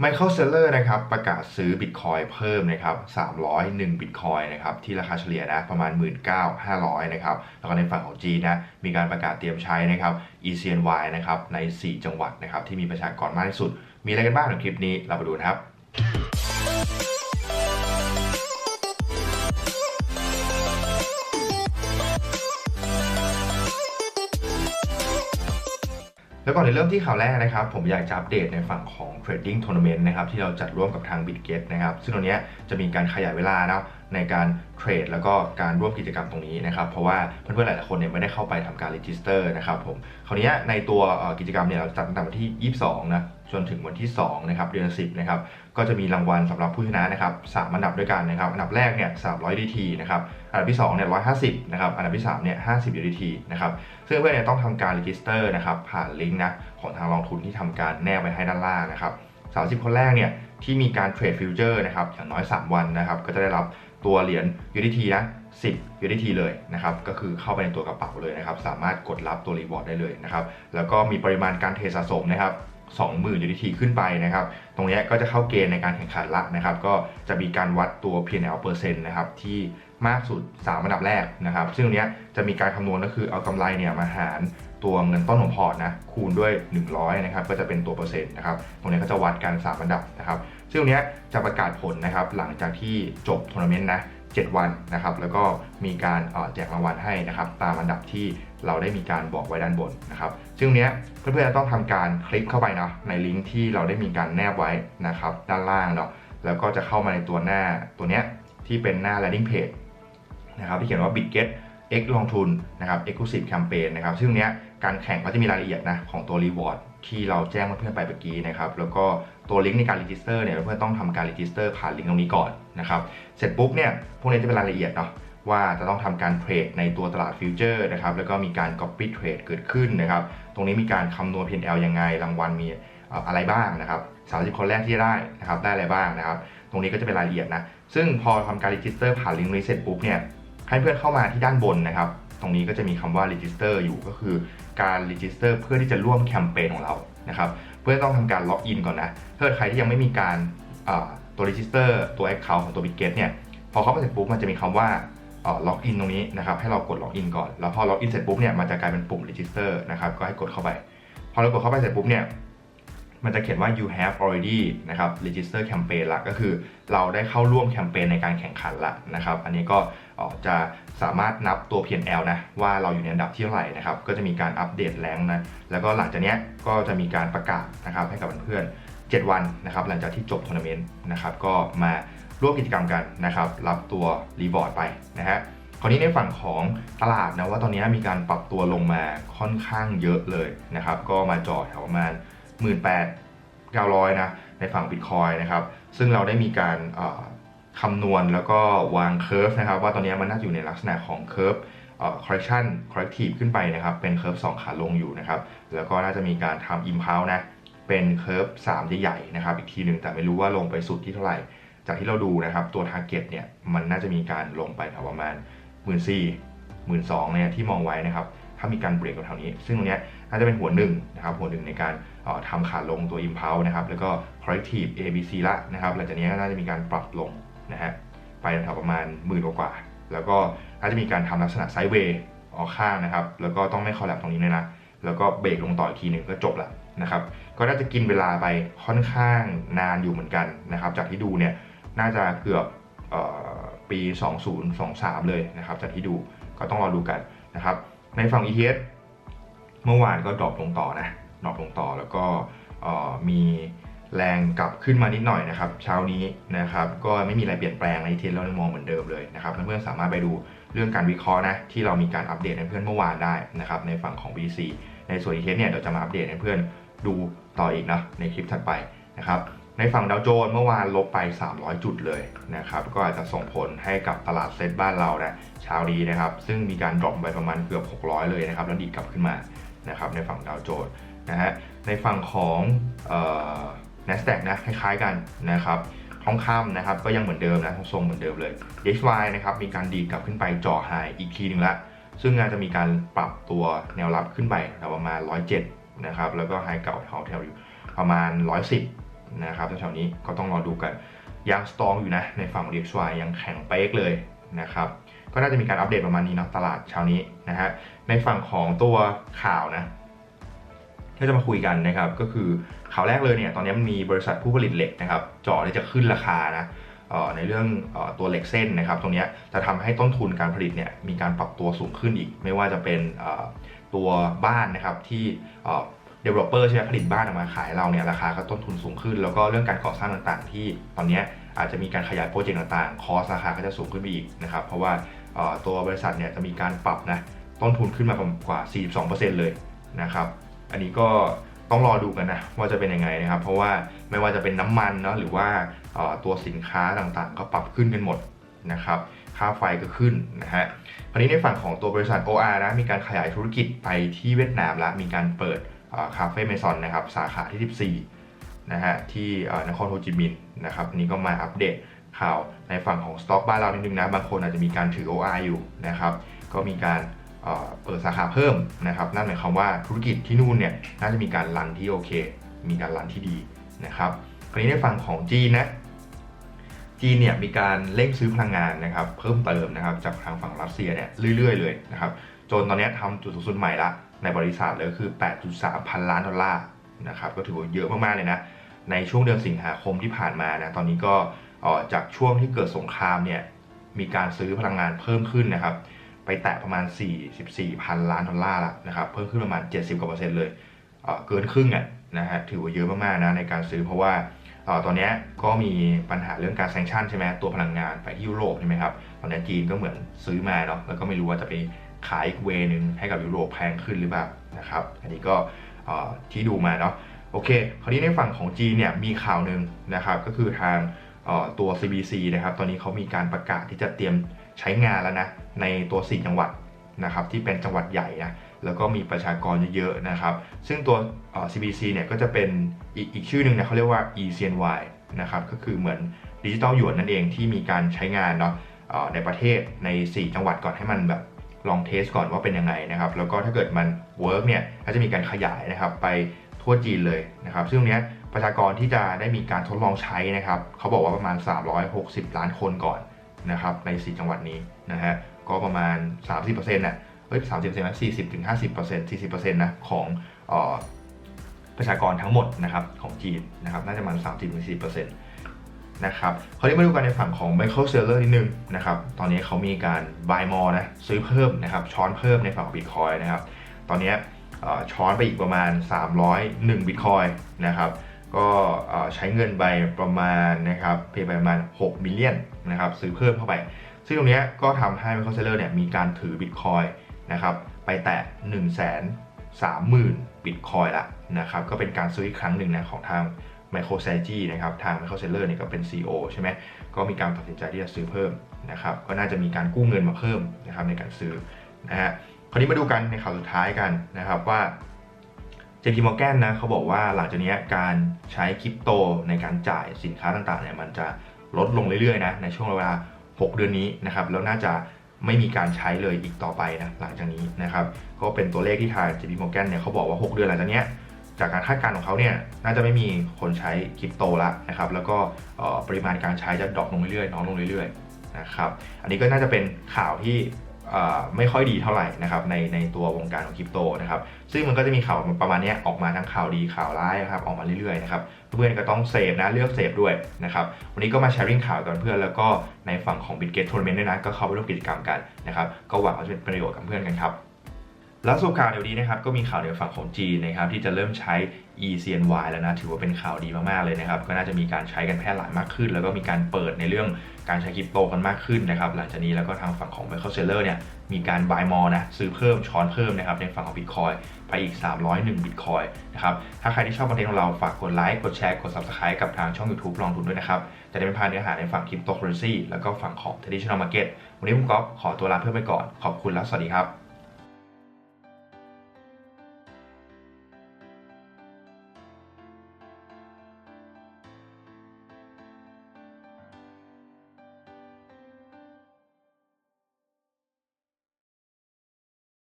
ไมเคิลเซเลอร์นะครับประกาศซื้อบิตคอยเพิ่มนะครับ301บิตคอยนะครับที่ราคาเฉลี่ยนะประมาณ 19,500นะครับแล้วก็ในฝั่งของจีนนะมีการประกาศเตรียมใช้นะครับ ECNY นะครับใน 4 จังหวัดนะครับที่มีประชากรมากที่สุด มีอะไรกันบ้างในคลิปนี้เราไปดูนะครับ แล้วก่อนจะเริ่มที่ข่าวแรกนะครับ ผมอยากจะอัปเดตในฝั่งของ Trading Tournament นะครับที่เราจัดร่วมกับทาง BitGet นะครับซึ่งตรงนี้จะมีการขยายเวลานะในการเทรดแล้วก็การร่วมกิจกรรมตรงนี้นะครับ เพราะว่าเพื่อนๆหลายๆคนเนี่ยไม่ได้เข้าไปทำการ register นะครับผมคราวนี้ในตัวกิจกรรมเนี่ยเราจัดตั้งแต่วันที่ 22 นะจนถึงวันที่2นะครับเดือน 10นะครับก็จะมีรางวัลสำหรับผู้ชนะนะครับสามอันดับด้วยกันนะครับอันดับแรกเนี่ย300 DT นะครับ อันดับที่2เนี่ย150นะครับอันดับที่3เนี่ย50 UDT นะครับซึ่งเพื่อนเนี่ยต้องทำการ register นะครับผ่านลิงก์นะของทางกองทุนที่ทำการแนบไว้ให้ด้านล่างนะครับ30 คนแรกเนี่ยที่มีการเทรดฟิวเจอร์นะครับอย่างน้อย 3 วันนะครับก็จะได้รับตัวเหรียญ UDT นะ10 UDT เลยนะครับก็คือเข้าไปในตัวกระเป๋าเลยนะครับสามารถกดรับตัวรีวอร์ดได้เลยนะครับแล้วก็มีปริมาณการเทรดสะสมนะครับ20,000 UDT ขึ้นไปนะครับ ตรงนี้ก็จะเข้าเกณฑ์ในการแข่งขันละนะครับ ก็จะมีการวัดตัว P&L เปอร์เซ็นต์นะครับที่ มากสุด 3 อันดับแรกนะครับ ซึ่งตรงนี้จะมีการคำนวณก็คือเอากำไรเนี่ยมาหารตัวเงินต้นของพอร์ตนะคูณด้วย 100นะครับก็จะเป็นตัวเปอร์เซ็นต์นะครับตรงนี้ก็จะวัดกัน 3 อันดับนะครับ ซึ่งตรงนี้จะประกาศผลนะครับหลังจากที่จบทัวร์นาเมนต์นะ7 วันนะครับแล้วก็มีการแจกรางวัลให้นะครับตามอันดับที่เราได้มีการบอกไว้ด้านบนนะครับ ซึ่งตรงเนี้ยเพื่อนๆจะต้องทำการคลิกเข้าไปเนาะในลิงก์ที่เราได้มีการแนบไว้นะครับด้านล่างเนาะแล้วก็จะเข้ามาในตัวหน้าตัวเนี้ยที่เป็นหน้า landing page นะครับที่เขียนว่า BitGet X ลงทุนนะครับ Exclusive Campaign นะครับซึ่งเนี้ยการแข่งก็จะมีรายละเอียดนะของตัว Reward ที่เราแจ้งเพื่อนๆไปเมื่อกี้นะครับแล้วก็ตัวลิงก์ในการ register เนี่ยเพื่อนต้องทำการ register ผ่านลิงก์ตรงนี้ก่อนนะครับเสร็จปุ๊บเนี่ยพวกนี้จะเป็นรายละเอียดเนาะว่าจะต้องทำการเทรดในตัวตลาดฟิวเจอร์นะครับแล้วก็มีการ copy trade เกิดขึ้นนะครับตรงนี้มีการคำนวณ P&L ยังไงรางวัลมีอะไรบ้างนะครับ30 คนแรกที่ได้นะครับได้อะไรบ้างนะครับตรงนี้ก็จะเป็นรายละเอียดนะซึ่งพอทำการ register ผ่านลิงก์นี้เสร็จปุ๊บเนี่ย ให้เพื่อนเข้ามาที่ด้านบนนะครับ ตรงนี้ก็จะมีคำว่า register อยู่ก็คือการ register เพื่อที่จะร่วมแคมเปญของเรานะครับเพื่อต้องทำการล็อกอินก่อนนะถ้าใครที่ยังไม่มีการตัว register ตัว account ของตัว BitGet เนี่ยพอเข้ามาเสร็จปุ๊บมันจะมีคำว่าล็อกอินตรงนี้นะครับให้เรากดล็อกอินก่อน แล้วพอล็อกอินเสร็จปุ๊บเนี่ยมันจะกลายเป็นปุ่ม register นะครับก็ให้กดเข้าไป พอเรากดเข้าไปเสร็จปุ๊บเนี่ย มันจะเขียนว่า you have already นะครับ register campaign ละก็คือเราได้เข้าร่วมแคมเปญในการแข่งขันละนะครับ อันนี้ก็จะสามารถนับตัว P&L นะว่าเราอยู่ในอันดับที่เท่าไหร่นะครับ ก็จะมีการอัปเดตแรงนะ แล้วก็หลังจากนี้ก็จะมีการประกาศนะครับให้กับเพื่อนๆ7วันนะครับ หลังจากที่จบทัวร์นาเมนต์นะครับ ก็มาร่วมกิจกรรมกันนะครับ รับตัวรีบอร์ดไปนะฮะคราวนี้ในฝั่งของตลาดนะว่าตอนนี้มีการปรับตัวลงมาค่อนข้างเยอะเลยนะครับ ก็มาจอแถวประมาณ 18,900 นะ ในฝั่ง Bitcoin นะครับ ซึ่งเราได้มีการคำนวณแล้วก็วางเคอร์ฟนะครับ ว่าตอนนี้มันน่าจะอยู่ในลักษณะของเคอร์ฟ correction corrective ขึ้นไปนะครับ เป็นเคอร์ฟ2ขาลงอยู่นะครับ แล้วก็น่าจะมีการทำ impulse นะ เป็นเคอร์ฟ3ใหญ่ๆนะครับ อีกทีหนึ่งแต่ไม่รู้ว่าลงไปสุดที่เท่าไหร่ จากที่เราดูนะครับตัว target เนี่ยมันน่าจะมีการลงไปแถวประมาณ 1 4 0 0 0 0 2เนี่ยที่มองไว้นะครับ ถ้ามีการเบรกแถวนี้ ซึ่งตรงเนี้ย น่าจะเป็นหัวหนึ่งนะครับหัวหนึ่งในการออทำขาลงตัว impulse นะครับแล้วก็ corrective A B C ละนะครับหลังจากนี้ก็น่าจะมีการปรับลงนะฮะไปแถวประมาณหมื่นกว่า แล้วก็น่าจะมีการทำลักษณะไซด์เวย์ออกข้างนะครับแล้วก็ต้องไม่คอลแลบตรงนี้เลยนะแล้วก็เบรกลงต่ออีกทีหนึ่งก็จบละนะครับก็น่าจะกินเวลาไปค่อนข้างนานอยู่เหมือนกันนะครับจากที่ดูเนี่ยน่าจะเกือบออปี 2023 เลยนะครับจากที่ดูก็ต้องรอดูกันนะครับในฝั่ง ETS เมื่อวานก็ดรอปลงต่อนะดรอปลงต่อแล้วก็มีแรงกลับขึ้นมานิดหน่อยนะครับ เช้านี้นะครับก็ไม่มีอะไรเปลี่ยนแปลงใน ETS เรามองเหมือนเดิมเลยนะครับเพื่อนๆสามารถไปดูเรื่องการวิเคราะห์นะที่เรามีการอัปเดตให้เพื่อนเมื่อวานได้นะครับในฝั่งของ BC ในส่วน ETS เนี่ยเดี๋ยวจะมาอัปเดตให้เพื่อนดูต่ออีกนะในคลิปถัดไปนะครับในฝั่งดาวโจนส์เมื่อวานลบไป 300 จุดเลยนะครับก็อาจจะส่งผลให้กับตลาดเซ็ตบ้านเรานะเช้านี้นะครับซึ่งมีการดรอปไปประมาณเกือบ 600 เลยนะครับแล้วดีดกลับขึ้นมา นะครับในฝั่งดาวโจนส์นะฮะในฝั่งของเอ่อ NASDAQ นะคล้ายๆกันนะครับทองคำนะครับก็ยังเหมือนเดิมนะทรงเหมือนเดิมเลย DXY นะครับมีการดีดกลับขึ้นไปจ่อไฮอีกทีหนึ่งละซึ่งงานจะมีการปรับตัวแนวรับขึ้นไปแถวประมาณ 107นะครับแล้วก็ไฮเก่าแถวแถวอยู่ประมาณ 110นะครับแถวๆนี้ก็ต้องรอดูกันยังสตองอยู่นะในฝั่งของ DXY ยังแข็งเป๊กเลยนะครับ ก็น่าจะมีการอัปเดตประมาณนี้เนาะตลาดเช้านี้นะฮะในฝั่งของตัวข่าวนะที่จะมาคุยกันนะครับก็คือข่าวแรกเลยเนี่ยตอนนี้มันมีบริษัทผู้ผลิตเหล็กนะครับเจาะที่จะขึ้นราคานะในเรื่องตัวเหล็กเส้นนะครับ ตรงนี้จะทำให้ต้นทุนการผลิตเนี่ยมีการปรับตัวสูงขึ้นอีก ไม่ว่าจะเป็นตัวบ้านนะครับที่เอ่อ developer ใช่ไหมผลิตบ้านออกมาขายเราเนี่ยราคาก็ต้นทุนสูงขึ้น แล้วก็เรื่องการก่อสร้างต่างๆ ที่ตอนนี้อาจจะมีการขยายโปรเจกต์ต่างๆ คอสราคาก็จะสูงขึ้นไปอีกนะครับ เพราะว่า ตัวบริษัทเนี่ยจะมีการปรับนะต้นทุนขึ้นมากว่า 42%เลยนะครับ อันนี้ก็ต้องรอดูกันนะว่าจะเป็นยังไงนะครับ เพราะว่าไม่ว่าจะเป็นน้ำมันเนาะหรือว่าตัวสินค้าต่างๆ ก็ปรับขึ้นกันหมดนะครับ ค่าไฟก็ขึ้นนะฮะคราวนี้ในฝั่งของตัวบริษัท OR นะมีการขยายธุรกิจไปที่เวียดนามแล้วมีการเปิดคาเฟ่เมซอนนะครับสาขาที่ 14นะฮะที่นครโฮจิมินห์นะครับนนี้ก็มาอัปเดต ข่าวในฝั่งของสต็อกบ้านเรานิดนึงนะบางคนอาจจะมีการถือ OR อยู่นะครับก็มีการเปิดสาขาเพิ่มนะครับนั่นหมายความว่าธุรกิจที่นู่นเนี่ยน่าจะมีการรันที่โอเค มีการรันที่ดีนะครับคราวนี้ในฝั่งของจีนนะจีนเนี่ยมีการเร่งซื้อพลังงานนะครับเพิ่มเติมนะครับจากทางฝั่งรัสเซียเนี่ยเรื่อยๆเลยนะครับจนตอนนี้ทำจุดสูงสุดใหม่ละในบริษัทเลยก็คือ 8.3 พันล้านดอลลาร์นะครับก็ถือว่าเยอะมากๆเลยนะในช่วงเดือนสิงหาคมที่ผ่านมานะตอนนี้ก็ จากช่วงที่เกิดสงครามเนี่ยมีการซื้อพลังงานเพิ่มขึ้นนะครับไปแตะประมาณ 44พันล้านดอลลาร์ละนะครับเพิ่มขึ้นประมาณ 70กว่าเปอร์เซ็นต์เลยเเกินครึ่งอะนะฮะถือว่าเยอะมากๆนะในการซื้อเพราะว่าออตอนนี้ก็มีปัญหาเรื่องการแซงชั่นใช่ไหมตัวพลังงานไปที่ยุโรปใช่ไหมครับตอนนี้จีนก็เหมือนซื้อมาเนาะแล้วก็ไม่รู้ว่าจะไปขายอีกเวนึงให้กับยุโรปแพงขึ้นหรือเปล่านะครับอันนี้ก็ที่ดูมาเนาะโอเค คราวนี้ในฝั่งของจีนเนี่ยมีข่าวหนึ่งนะครับก็คือทาง ตัว CBC นะครับ ตอนนี้เขามีการประกาศที่จะเตรียมใช้งานแล้วนะ ในตัว 4 จังหวัดนะครับที่เป็นจังหวัดใหญ่นะ แล้วก็มีประชากรเยอะๆนะครับ ซึ่งตัว CBC เนี่ยก็จะเป็นอีกอีกชื่อหนึ่งนะเขาเรียกว่า eCNY นะครับ ก็คือเหมือนดิจิตอลหยวนนั่นเองที่มีการใช้งานเนาะในประเทศใน 4 จังหวัดก่อนให้มันแบบลองเทสก่อนว่าเป็นยังไงนะครับ แล้วก็ถ้าเกิดมันเวิร์กเนี่ยก็จะมีการขยายนะครับไปทั่วจีนเลยนะครับ ซึ่งตรงเนี้ย ประชากรที่จะได้มีการทดลองใช้นะครับเขาบอกว่าประมาณ 360 ล้านคนก่อนนะครับใน 4 จังหวัดนี้นะฮะก็ประมาณ 30%น่ะเอ้ยสามสิบเปอร์เซ็นต์นะสี่สิบถึงห้าสิบเปอร์เซ็นต์สี่สิบเปอร์เซ็นต์นะของออประชากรทั้งหมดนะครับของจีนนะครับน่าจะประมาณสามสิบถึงสี่เปอร์เซ็นต์นะครับคราวนี้มาดูกันในฝั่งของ Michael Saylor นิดนึงนะครับตอนนี้เขามีการ buy more นะซื้อเพิ่มนะครับช้อนเพิ่มในฝั่งของ Bitcoin นะครับตอนนี้ช้อนไปอีกประมาณ 301 Bitcoin นะครับ ก็ใช้เงินไปประมาณนะครับเพย์ไปประมาณ 6 มิลเลียนนะครับซื้อเพิ่มเข้าไป ซึ่งตรงนี้ก็ทำให้ Michael Saylor เนี่ยมีการถือ Bitcoin นะครับไปแตะ1 3 0 0 0 0 Bitcoin ละนะครับก็เป็นการซื้ออีกครั้งหนึ่งนะของทาง Michael s a g i นะครับทาง Michael Saylor เนี่ยก็เป็น CEO ใช่ไหมก็มีการตัดสินใจที่จะซื้อเพิ่มนะครับก็น่าจะมีการกู้เงินมาเพิ่มนะครับในการซื้อนะฮะคราวนี้มาดูกันในข่าวสุดท้ายกันนะครับว่า JP Morgan นะเขาบอกว่าหลังจากนี้การใช้คริปโตในการจ่ายสินค้าต่างๆเนี่ยมันจะลดลงเรื่อยๆนะในช่วงเวลา 6 เดือนนี้นะครับแล้วน่าจะไม่มีการใช้เลยอีกต่อไปนะหลังจากนี้นะครับก็เป็นตัวเลขที่ทาง JP Morgan เนี่ยเขาบอกว่า 6 เดือนหลังจากนี้จากการคาดการณ์ของเขาเนี่ยน่าจะไม่มีคนใช้คริปโตละนะครับแล้วก็ปริมาณการใช้จะดรอปลงเรื่อยๆน้อยลงเรื่อยๆนะครับอันนี้ก็น่าจะเป็นข่าวที่ ไม่ค่อยดีเท่าไหร่นะครับในในตัววงการของคริปโตนะครับซึ่งมันก็จะมีข่าวประมาณนี้ออกมาทั้งข่าวดีข่าวร้ายนะครับออกมาเรื่อยๆนะครับเพื่อนๆก็ต้องเซฟนะเลือกเซฟด้วยนะครับวันนี้ก็มาแชร์ริ่งข่าวกันเพื่อนแล้วก็ในฝั่งของ Bitget Tournament ด้วยนะก็เข้าไปร่วมกิจกรรมกันนะครับก็หวังว่าจะเป็นประโยชน์กับเพื่อนกันครับแล้วสุดข่าวเดี๋ยวนี้นะครับก็มีข่าวในฝั่งของจีนนะครับที่จะเริ่มใช้ eCNY แล้วนะถือว่าเป็นข่าวดีมากๆเลยนะครับ ก็น่าจะมีการใช้กันแพร่หลายมากขึ้น แล้วก็มีการเปิดในเรื่องการใช้คริปโตกันมากขึ้นนะครับ หลังจากนี้แล้วก็ทางฝั่งของ Michael Saylor เนี่ยมีการ buy more นะซื้อเพิ่มช้อนเพิ่มนะครับในฝั่งของ Bitcoin ไปอีก 301 Bitcoin นะครับถ้าใครที่ชอบคอนเทนต์ของเราฝากกดไลค์กดแชร์กด Subscribe กับทางช่อง YouTube ลองทุนด้วยนะครับจะได้ไม่พลาดเนื้อหาในฝั่ง Cryptocurrency แล้วก็ฝั่งของ Traditional Market วันนี้ผมก๊อฟขอตัวลาเพื่อนไปก่อนขอบคุณและสวัสดีครับ